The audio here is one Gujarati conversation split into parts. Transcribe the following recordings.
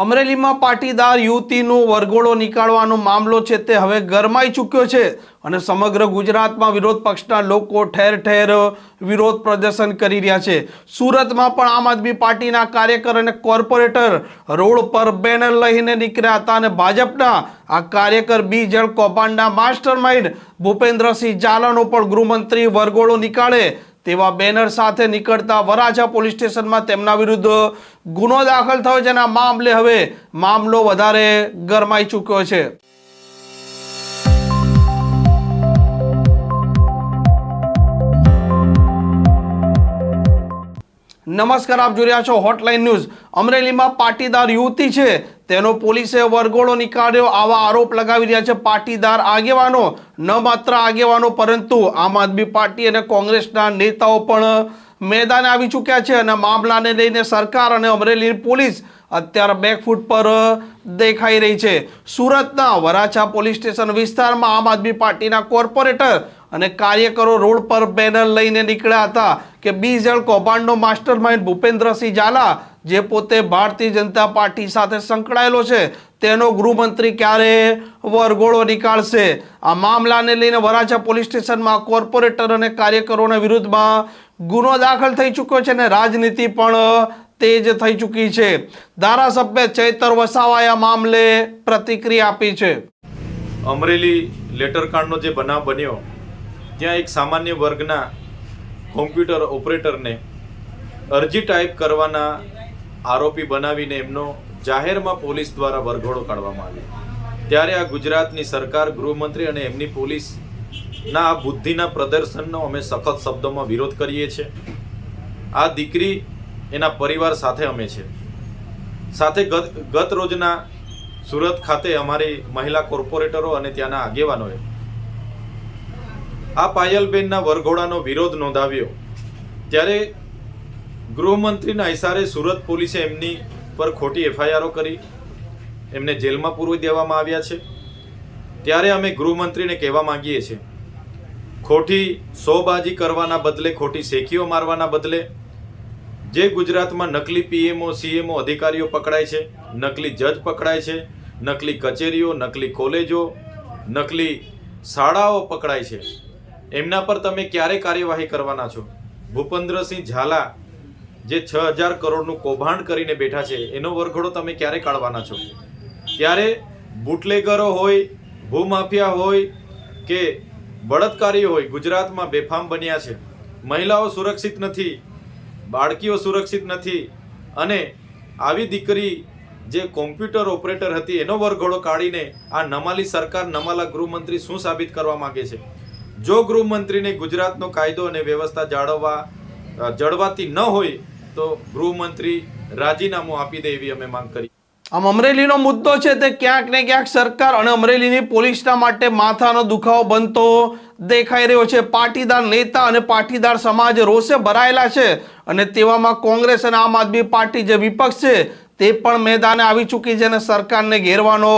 અમરેલીમાં પાટીદાર યુવતીનો વરઘોડો નીકાળવાનો મામલો છે તે હવે ગરમાઈ ચૂક્યો છે અને સમગ્ર ગુજરાતમાં વિરોધ પક્ષના લોકો ઠેર ઠેર વિરોધ પ્રદર્શન કરી રહ્યા છે. સુરતમાં પણ આમ આદમી પાર્ટીના કાર્યકર અને કોર્પોરેટર રોડ પર બેનર લઈને નીકળ્યા હતા અને ભાજપના આ કાર્યકર બી જળ કૌભાંડના માસ્ટર માઇન્ડ ભૂપેન્દ્રસિંહ ઝાલાનો પણ ગૃહમંત્રી વરઘોડો નીકાળે તેવા બેનર સાથે નીકળતા વરાછા પોલીસ સ્ટેશનમાં તેમના વિરુદ્ધ ગુનો દાખલ થયો જેના મામલે હવે મામલો વધારે ગરમાઈ ચૂક્યો છે. નમસ્કાર, આપ જોઈ રહ્યા છો હોટલાઇન ન્યૂઝ અમરેલીમાં પાટીદાર યુવતી છે. તેનો પોલીસે વરઘોડો નીકાળ્યો આવા આરોપ લગાવી રહ્યા છે. પાટીદાર આગેવાનો, ન માત્ર આગેવાનો, પરંતુ આમ આદમી પાર્ટી અને કોંગ્રેસના નેતાઓ પણ મેદાને આવી ચૂક્યા છે અને મામલાને લઈને સરકાર અને અમરેલી પોલીસ અત્યારે બેકફૂટ પર દેખાઈ રહી છે. સુરતના વરાછા પોલીસ સ્ટેશન વિસ્તારમાં આમ આદમી પાર્ટીના કોર્પોરેટર અને કાર્યકરો રોડ પર બેનર લઈને નીકળ્યા હતા કે બીજળ કૌભાંડનો માસ્ટર માઇન્ડ ભૂપેન્દ્રસિંહ ઝાલા, જે પોતે ભારતીય જનતા પાર્ટી સાથે સંકળાયેલો છે, તેનો ગૃહમંત્રી ક્યારે વરઘોડો નીકાળશે? આ મામલાને લઈને વરાછા પોલીસ સ્ટેશનમાં કોર્પોરેટર અને કાર્યકરોના વિરુદ્ધમાં ગુનો દાખલ થઈ ચૂક્યો છે અને રાજનીતિ પણ તેજ થઈ ચૂકી છે. ધારાસભ્ય ચૈતર વસાવાએ મામલે પ્રતિક્રિયા આપી છે. અમરેલી લેટરકાંડનો જે બનાવ બન્યો ત્યાં એક સામાન્ય વર્ગના કોમ્પ્યુટર ઓપરેટરને અરજી ટાઈપ કરવાના આરોપી બનાવીને એમનો જાહેરમાં પોલીસ દ્વારા વરઘોડો કાઢવામાં આવ્યો. ત્યારે આ ગુજરાતની સરકાર, ગૃહમંત્રી અને એમની પોલીસના આ બુદ્ધિના પ્રદર્શનનો અમે સખત શબ્દોમાં વિરોધ કરીએ છીએ. આ દીકરી એના પરિવાર સાથે અમે છે. સાથે ગત ગત રોજના સુરત ખાતે અમારી મહિલા કોર્પોરેટરો અને ત્યાંના આગેવાનોએ આ પાયલબેનના વરઘોડાનો વિરોધ નોંધાવ્યો. ત્યારે ગૃહમંત્રીના ઇશારે સુરત પોલીસે એમની પર ખોટી એફઆઈઆરો કરી, એમને જેલમાં પૂરવી દેવામાં આવ્યા છે. ત્યારે અમે ગૃહમંત્રીને કહેવા માંગીએ છીએ, ખોટી સોબાજી કરવાના બદલે, ખોટી શેખીઓ મારવાના બદલે, જે ગુજરાતમાં નકલી પીએમઓ, સીએમઓ અધિકારીઓ પકડાય છે, નકલી જજ પકડાય છે, નકલી કચેરીઓ, નકલી કોલેજો, નકલી શાળાઓ પકડાય છે એમના પર તમે ક્યારે કાર્યવાહી કરવાના છો? ભૂપેન્દ્રસિંહ ઝાલા, જે છ હજાર કરોડનું કૌભાંડ કરીને બેઠા છે, એનો વરઘોડો તમે ક્યારે કાઢવાના છો? ત્યારે બુટલેગરો હોય, ભૂમાફિયા હોય કે બળાત્કારી હોય, ગુજરાતમાં બેફામ બન્યા છે. મહિલાઓ સુરક્ષિત નથી, બાળકીઓ સુરક્ષિત નથી અને આવી દીકરી જે કોમ્પ્યુટર ઓપરેટર હતી, એનો વરઘોડો કાઢીને આ નમાલી સરકાર, નમાલા ગૃહમંત્રી શું સાબિત કરવા માગે છે? જો ગૃહમંત્રીને ગુજરાતનો કાયદો અને વ્યવસ્થા જાળવવા જળવાતી ન હોય, તો ગૃહમંત્રી રાજીનામું આપી દે એવી અમે માંગ કરી. આમ અમરેલીનો મુદ્દો છે તે ક્યાંક ને ક્યાંક સરકાર અને અમરેલીની પોલીસના માટે માથાનો દુખાવો બનતો દેખાઈ રહ્યો છે. પાટીદાર નેતા અને પાટીદાર સમાજ રોષે ભરાયેલા છે અને તેવામાં કોંગ્રેસ અને આમ આદમી પાર્ટી જે વિપક્ષ છે તે પણ મેદાને આવી ચૂકી છે અને સરકારને ઘેરવાનો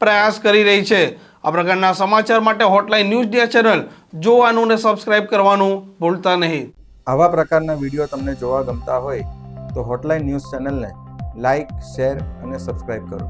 પ્રયાસ કરી રહી છે. આ પ્રકારના સમાચાર માટે હોટલાઇન ન્યૂઝ ડે ચેનલ જોવાનું અને સબસ્ક્રાઇબ કરવાનું ભૂલતા નહીં. આવા પ્રકારના વીડિયો તમને જોવા ગમતા હોય તો હોટલાઇન ન્યૂઝ ચેનલને લાઇક શેર અને સબસ્ક્રાઇબ કરો.